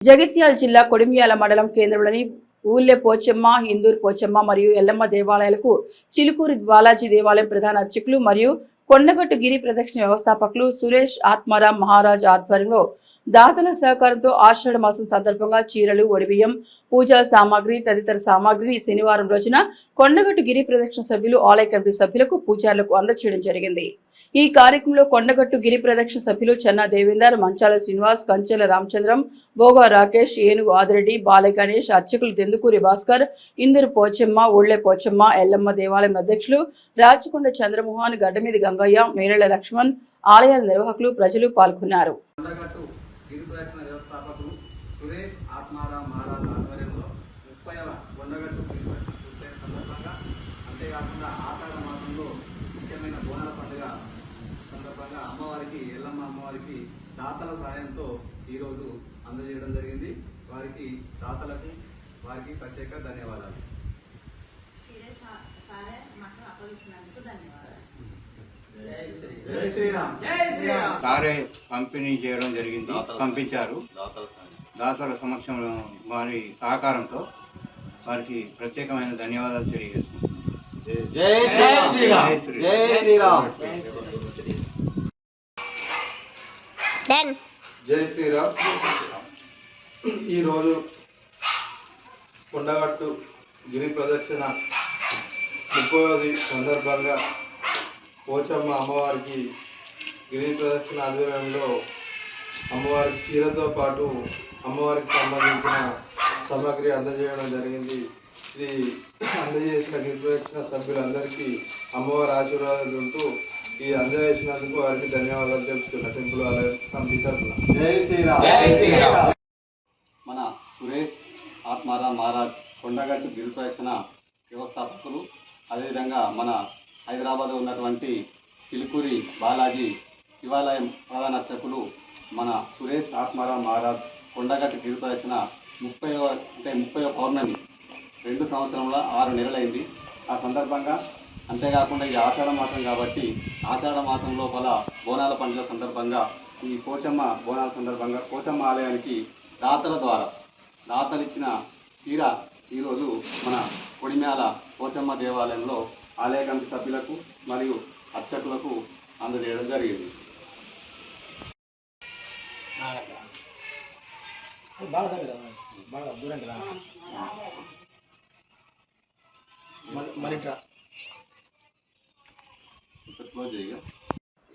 జగిత్యాల జిల్లా కొడిమియాల మండలం కేంద్రంలోని ఊళ్ళే పోచమ్మ హిందూర్ పోచమ్మ మరియు ఎల్లమ్మ దేవాలయాలకు చిలుకూరి బాలాజీ దేవాలయం ప్రధాన అర్చకులు మరియు కొండగట్టు గిరి ప్రదక్షిణ వ్యవస్థాపకులు సురేష్ ఆత్మారాం మహారాజ్ ఆధ్వర్యంలో దాతల సహకారంతో ఆషాఢ మాసం సందర్భంగా చీరలు ఒడిబియ్యం పూజా సామాగ్రి తదితర సామాగ్రి శనివారం రోజున కొండగట్టు గిరి ప్రదక్షిణ సభ్యులు ఆలయ కమిటీ సభ్యులకు పూజారులకు అందచేయడం జరిగింది. ఈ కార్యక్రమంలో కొండగట్టు గిరి ప్రదక్షిణ సభ్యులు చెన్నా దేవేందర్ మంచాల శ్రీనివాస్ కంచెల రామచంద్రం భోగా రాకేష్ ఏనుగు ఆదిరెడ్డి బాల గణేష్ అర్చకులు దెందుకూరి భాస్కర్ ఇందిరు పోచమ్మ ఒళ్ళే పోచమ్మ ఎల్లమ్మ దేవాలయం అధ్యక్షులు రాచకొండ చంద్రమోహన్ గడ్డమీది గంగయ్య మేరళ లక్ష్మణ్ ఆలయాల నిర్వాహకులు ప్రజలు పాల్గొన్నారు. సురేష్ ఆత్మారాం మహారాజ్ ఆధ్వర్యంలో ముప్పైవ కొండగట్టు గిరి ప్రదక్షిణ పూర్తయిన సందర్భంగా అంతేకాకుండా ఆషాఢ మాసంలో ముఖ్యమైన బోనాల పండుగ సందర్భంగా అమ్మవారికి ఎల్లమ్మ అమ్మవారికి దాతల సాయంతో ఈరోజు అందజేయడం జరిగింది. వారికి దాతలకు వారికి ప్రత్యేక ధన్యవాదాలు. సురేష్ సారే మాకు అప్పగించినందుకు ధన్యవాదాలు. జై శ్రీరామ్. సారే పంపిణీ చేయడం జరిగింది. పంపించారు. దాతల సమక్షంలో వారి సహకారంతో వారికి ప్రత్యేకమైన ధన్యవాదాలు తెలియజేస్తున్నాం. జై శ్రీరామ్. జై శ్రీరామ్. డన్ జై శ్రీరామ్. ఈరోజు కొండగట్టు గిరి ప్రదర్శన ముప్పవది సందర్భంగా పోచమ్మ అమ్మవారికి గిరి ప్రదర్శన ఆధ్వర్యంలో అమ్మవారికి చీరతో పాటు అమ్మవారికి సంబంధించిన సామాగ్రి అందజేయడం జరిగింది. ఇది అందజేసిన గిరి ప్రదర్శన సభ్యులందరికీ అమ్మవారి ఆశీర్వాదాలు ఉంటూ ఈ అందజేసినందుకు వారికి ధన్యవాదాలు తెలుపుతున్నా. టెంపుల్ ఆలయం కమిటీ తరఫున. జై శ్రీరామ్. జై శ్రీరామ్. మన సురేష్ ఆత్మారాం మహారాజ్ కొండగట్టు గిరి ప్రదక్షిణ వ్యవస్థాపకులు అదేవిధంగా మన హైదరాబాద్లో ఉన్నటువంటి చిలుకూరి బాలాజీ శివాలయం ప్రధాన అర్చకులు మన సురేష్ ఆత్మారాం మహారాజ్ కొండగట్టు గిరి ప్రదక్షిణ ముప్పై అంటే ముప్పై పౌర్ణమి. రెండు సంవత్సరంలో ఆరు నెలలైంది. ఆ సందర్భంగా అంతేకాకుండా ఇది ఆషాఢ మాసం కాబట్టి ఆషాఢ మాసం లోపల బోనాల పండుగ సందర్భంగా ఈ పోచమ్మ బోనాల సందర్భంగా పోచమ్మ ఆలయానికి దాతల ద్వారా దాతలు ఇచ్చిన చీర ఈరోజు మన కొడిమ్యాల పోచమ్మ దేవాలయంలో ఆలయ కమిటీ సభ్యులకు మరియు అర్చకులకు అందజేయడం జరిగింది. బాగా దూరం రా. तक हो जाएगा।